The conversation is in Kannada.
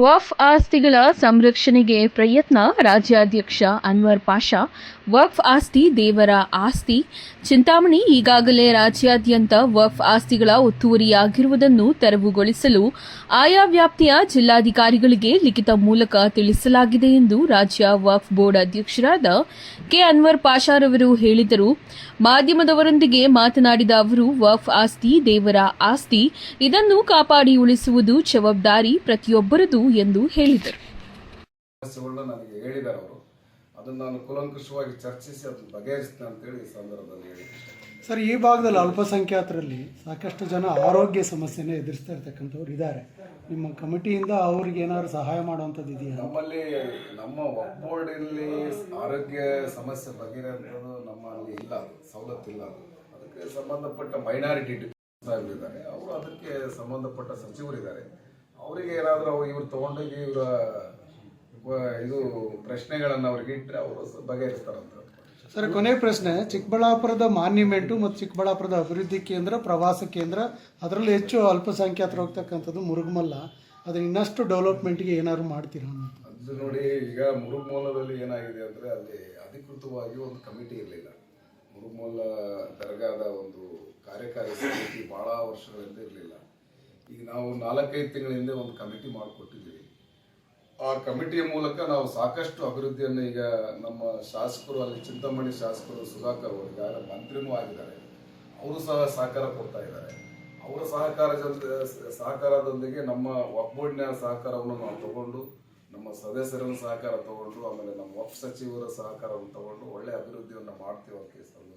ವಫ್ ಆಸ್ತಿಗಳ ಸಂರಕ್ಷಣೆಗೆ ಪ್ರಯತ್ನ ರಾಜ್ಯಾಧ್ಯಕ್ಷ ಅನ್ವರ್ ಪಾಷಾ. ವಫ್ ಆಸ್ತಿ ದೇವರ ಆಸ್ತಿ. ಚಿಂತಾಮಣಿ ಈಗಾಗಲೇ ರಾಜ್ಯಾದ್ಯಂತ ವಫ್ ಆಸ್ತಿಗಳ ಒತ್ತುವರಿಯಾಗಿರುವುದನ್ನು ತೆರವುಗೊಳಿಸಲು ಆಯಾ ವ್ಯಾಪ್ತಿಯ ಜಿಲ್ಲಾಧಿಕಾರಿಗಳಿಗೆ ಲಿಖಿತ ಮೂಲಕ ತಿಳಿಸಲಾಗಿದೆ ಎಂದು ರಾಜ್ಯ ವಫ್ ಬೋರ್ಡ್ ಅಧ್ಯಕ್ಷರಾದ ಕೆ. ಅನ್ವರ್ ಪಾಷಾರವರು ಹೇಳಿದರು. ಮಾಧ್ಯಮದವರೊಂದಿಗೆ ಮಾತನಾಡಿದ ಅವರು, ವಫ್ ಆಸ್ತಿ ದೇವರ ಆಸ್ತಿ. ಇದನ್ನು ಕಾಪಾಡಿ ಉಳಿಸುವುದು ಜವಾಬ್ದಾರಿ ಪ್ರತಿಯೊಬ್ಬರದು. ಎಂದು ಹೇಳಿದರು. ನನಗೆ ಹೇಳಿದ್ದಾರೆ ಅವರು. ಅದನ್ನು ನಾನು ಕೂಲಂಕುಷವಾಗಿ ಚರ್ಚಿಸಿ ಅದನ್ನು ಬಗೆಹರಿಸ್ತೇನೆ ಅಂತೇಳಿ ಈ ಸಂದರ್ಭದಲ್ಲಿ ಹೇಳಿ ಸರ್ ಈ ಭಾಗದಲ್ಲಿ ಅಲ್ಪಸಂಖ್ಯಾತರಲ್ಲಿ ಸಾಕಷ್ಟು ಜನ ಆರೋಗ್ಯ ಸಮಸ್ಯೆನ ಎದುರಿಸ್ತಾ ಇರ್ತಕ್ಕಂಥವ್ರು ಇದ್ದಾರೆ. ನಿಮ್ಮ ಕಮಿಟಿಯಿಂದ ಅವ್ರಿಗೆ ಏನಾದ್ರು ಸಹಾಯ ಮಾಡುವಂಥದ್ದು ಇದೆಯಾ? ನಮ್ಮಲ್ಲಿ ನಮ್ಮ ಬೋರ್ಡಲ್ಲಿ ಆರೋಗ್ಯ ಸಮಸ್ಯೆ ಬಗೆಹರಿಯೋದು ನಮ್ಮಲ್ಲಿ ಇಲ್ಲ ಸವಲತ್ತು ಇಲ್ಲ. ಅದಕ್ಕೆ ಸಂಬಂಧಪಟ್ಟ ಮೈನಾರಿಟಿ ಇದ್ದಾರೆ ಅವರು ಅದಕ್ಕೆ ಸಂಬಂಧಪಟ್ಟ ಸಚಿವರಿದ್ದಾರೆ. ಅವರಿಗೆ ಏನಾದರೂ ಅವ್ರು ಇವ್ರು ತಗೊಂಡೋಗಿ ಇವರ ಇದು ಪ್ರಶ್ನೆಗಳನ್ನು ಅವ್ರಿಗೆ ಇಟ್ಟರೆ ಅವರು ಬಗೆಹರಿಸ್ತಾರಂತ. ಸರ್ ಕೊನೆ ಪ್ರಶ್ನೆ ಚಿಕ್ಕಬಳ್ಳಾಪುರದ ಮಾನ್ಯುಮೆಂಟು ಮತ್ತು ಚಿಕ್ಕಬಳ್ಳಾಪುರದ ಅಭಿವೃದ್ಧಿ ಕೇಂದ್ರ ಪ್ರವಾಸ ಕೇಂದ್ರ ಅದರಲ್ಲಿ ಹೆಚ್ಚು ಅಲ್ಪಸಂಖ್ಯಾತರು ಹೋಗ್ತಕ್ಕಂಥದ್ದು ಮುರುಗಮಲ್ಲ ಅದನ್ನ ಇನ್ನಷ್ಟು ಡೆವಲಪ್ಮೆಂಟ್ಗೆ ಏನಾದ್ರು ಮಾಡ್ತೀರಾ ಅದು ನೋಡಿ ಈಗ ಮುರುಗ್ಮೂಲದಲ್ಲಿ ಏನಾಗಿದೆ ಅಂದರೆ ಅಲ್ಲಿ ಅಧಿಕೃತವಾಗಿ ಒಂದು ಕಮಿಟಿ ಇರಲಿಲ್ಲ. ಮುರುಗಮಲ್ಲ ದರ್ಗಾದ ಒಂದು ಕಾರ್ಯಕಾರಿ ಸಮಿತಿ ಭಾಳ ವರ್ಷಗಳಿಂದ ಈಗ ನಾವು ನಾಲ್ಕೈದು ತಿಂಗಳ ಹಿಂದೆ ಒಂದು ಕಮಿಟಿ ಮಾಡಿಕೊಟ್ಟಿದ್ದೀವಿ. ಆ ಕಮಿಟಿಯ ಮೂಲಕ ನಾವು ಸಾಕಷ್ಟು ಅಭಿವೃದ್ಧಿಯನ್ನು ಈಗ ನಮ್ಮ ಶಾಸಕರು ಅಲ್ಲಿ ಚಿಂತಾಮಣಿ ಶಾಸಕರು ಸುಧಾಕರ್ ಅವರು ಯಾರ ಮಂತ್ರಿನೂ ಆಗಿದ್ದಾರೆ. ಅವರು ಸಹ ಸಹಕಾರ ಕೊಡ್ತಾ ಇದ್ದಾರೆ. ಅವರ ಸಹಕಾರ ಸಹಕಾರದೊಂದಿಗೆ ನಮ್ಮ ಒಕ್ಬೋರ್ಡ್ನ ಸಹಕಾರವನ್ನು ನಾವು ತಗೊಂಡು, ನಮ್ಮ ಸದಸ್ಯರ ಸಹಕಾರ ತಗೊಂಡು, ಆಮೇಲೆ ನಮ್ಮ ಉಪ ಸಚಿವರ ಸಹಕಾರವನ್ನು ತಗೊಂಡು ಒಳ್ಳೆ ಅಭಿವೃದ್ಧಿಯನ್ನು ಮಾಡ್ತೀವಿ ಅಂತ